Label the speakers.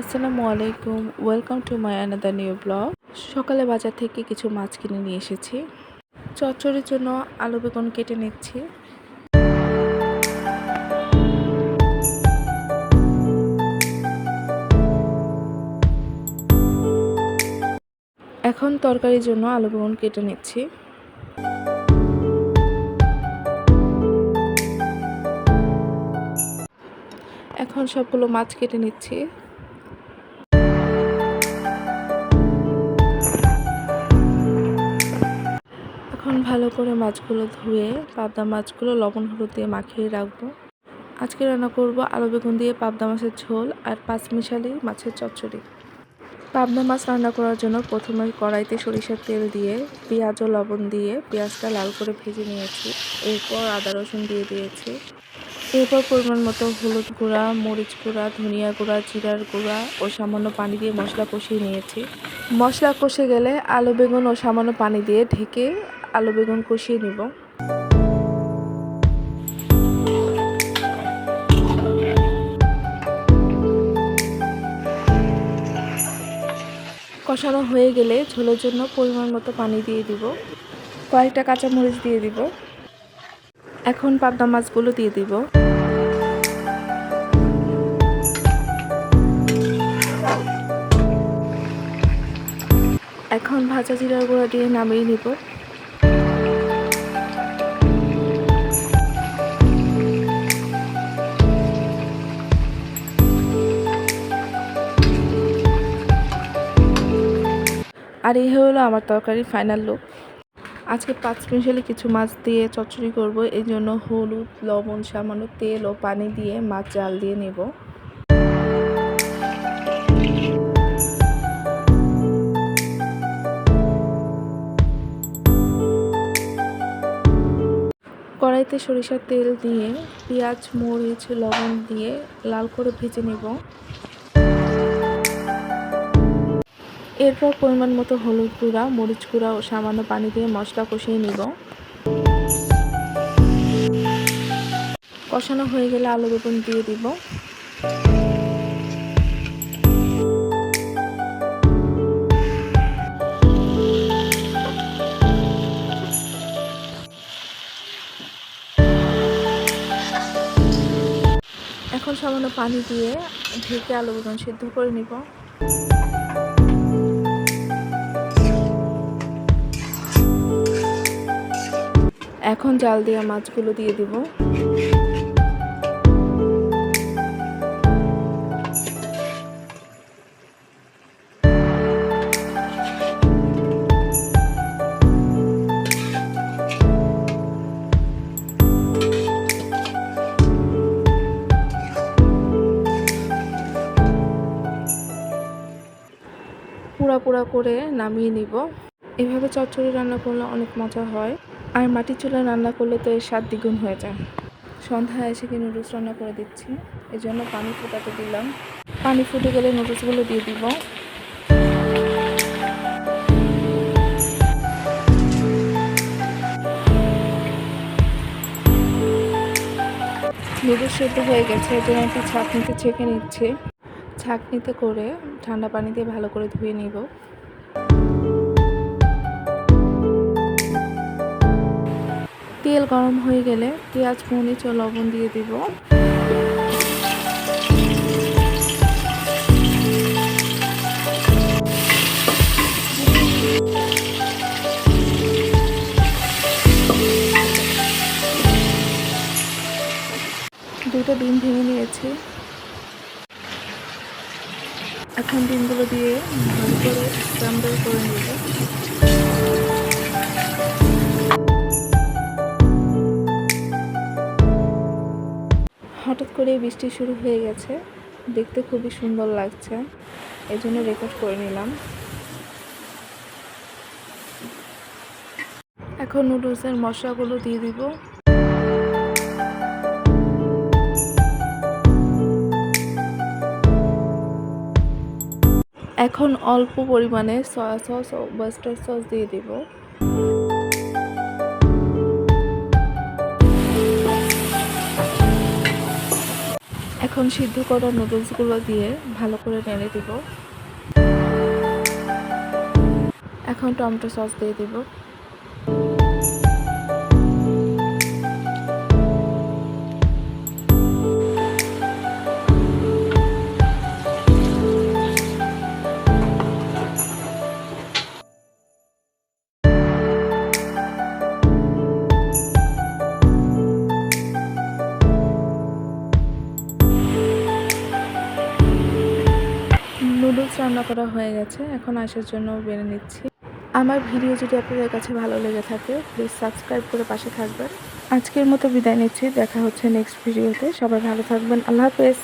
Speaker 1: আসসালামু আলাইকুম। Welcome to my another new blog সকালে বাজার থেকে কিছু মাছ কিনে নিয়ে এসেছি। চচ্চড়ির জন্য আলু বেগুন কেটে নিচ্ছি। এখন তরকারির জন্য আলু বেগুন কেটে নিচ্ছি। এখন সবগুলো মাছ কেটে নিচ্ছি। এখন ভালো করে মাছগুলো ধুয়ে, পাবদা মাছগুলো লবণ হলুদ দিয়ে মাখিয়ে রাখব। আজকে রান্না করব আলু বেগুন দিয়ে পাবদা মাছের ঝোল আর পাঁচমিশালি মাছের চচ্চড়ি। পাবদা মাছ রান্না করার জন্য প্রথমে কড়াইতে সরিষার তেল দিয়ে, পেঁয়াজ ও লবণ দিয়ে পেঁয়াজটা লাল করে ভেজে নিয়েছি। এরপর আদা রসুন দিয়ে দিয়েছি। এরপর পরিমাণ মতো হলুদ গুঁড়া, মরিচ গুঁড়া, ধনিয়া গুঁড়া, জিরার গুঁড়া ও সামান্য পানি দিয়ে মশলা কষিয়ে নিয়েছি। মশলা কষে গেলে আলু, বেগুন ও সামান্য পানি দিয়ে ঢেকে আলু, বেগুন কষিয়ে নিব। কষানো হয়ে গেলে ঝোলের জন্য পরিমাণ মতো পানি দিয়ে দিব। কয়েকটা কাঁচামরিচ দিয়ে দিব। এখন পাবদা মাছগুলো দিয়ে দিব। এখন ভাজা জিরার গুঁড়া দিয়ে নামিয়ে নিব। আর এই হলো আমার তরকারির ফাইনাল লুক আজকে পাঁচ মিশালি কিছু মাছ দিয়ে চচ্চড়ি করব। এই জন্য হলুদ, লবণ, সামান্য তেল ও পানি দিয়ে মাছ জাল দিয়ে নেব। কড়াইতে সরিষার তেল দিয়ে পেঁয়াজ, মরিচ, লবণ দিয়ে লাল করে ভেজে নেব। এরপর পরিমাণ মতো হলুদ গুঁড়া, মরিচ গুঁড়া ও সামান্য পানি দিয়ে মশলা কষিয়ে নিব। কষানো হয়ে গেলে আলু বেগুন দিয়ে দিব। এখন সামান্য পানি দিয়ে ঢেকে আলু বেগুন সিদ্ধ করে নিব। এখন জাল দিয়ে মাছগুলো দিয়ে দিব। পুরা পুরা করে নামিয়ে নিব। এভাবে চচ্চড়ি রান্না করলে অনেক মজা হয়। আর মাটির চুলা রান্না করলে তো এর স্বাদ দ্বিগুণ হয়ে যায়। সন্ধ্যায় এসে কি নুডলস রান্না করে দিচ্ছি? এই জন্য পানি ফোটাতে দিলাম। পানি ফুটে গেলে নুডলসগুলো দিয়ে দিব। নুডলস সেদ্ধ হয়ে গেছে এই জন্য একটি ছাঁকনিতে ছেঁকে নিচ্ছে। ছাঁকনিতে করে ঠান্ডা পানি দিয়ে ভালো করে ধুয়ে নিব। তেল গরম হয়ে গেলে পেঁয়াজ, মরিচ ও লবণ দিয়ে দিব। দুটো ডিম ভেঙে নিয়েছি। এখন ডিমগুলো দিয়ে ভালো করে স্ক্রাম্বল করে নেব। হঠাৎ করে বৃষ্টি শুরু হয়ে গেছে। দেখতে খুবই সুন্দর লাগছে। এই জন্য রেকর্ড করে নিলাম। এখন নুডলসের মশলাগুলো দিয়ে দিব। এখন অল্প পরিমাণে সয়া সস ও ওয়েস্টার সস দিয়ে দিব। এখন সিদ্ধ করা নুডলসগুলো দিয়ে ভালো করে নেড়ে দিব। এখন টমেটো সস দিয়ে দিব। রান্না করা হয়ে গেছে। এখন আসার জন্য বেড়ে নিচ্ছি। আমার ভিডিও যদি আপনাদের কাছে ভালো লেগে থাকে প্লিজ সাবস্ক্রাইব করে পাশে থাকবেন। আজকের মতো বিদায় নিচ্ছি। দেখা হচ্ছে নেক্সট ভিডিওতে সবাই ভালো থাকবেন। আল্লাহ হাফেজ।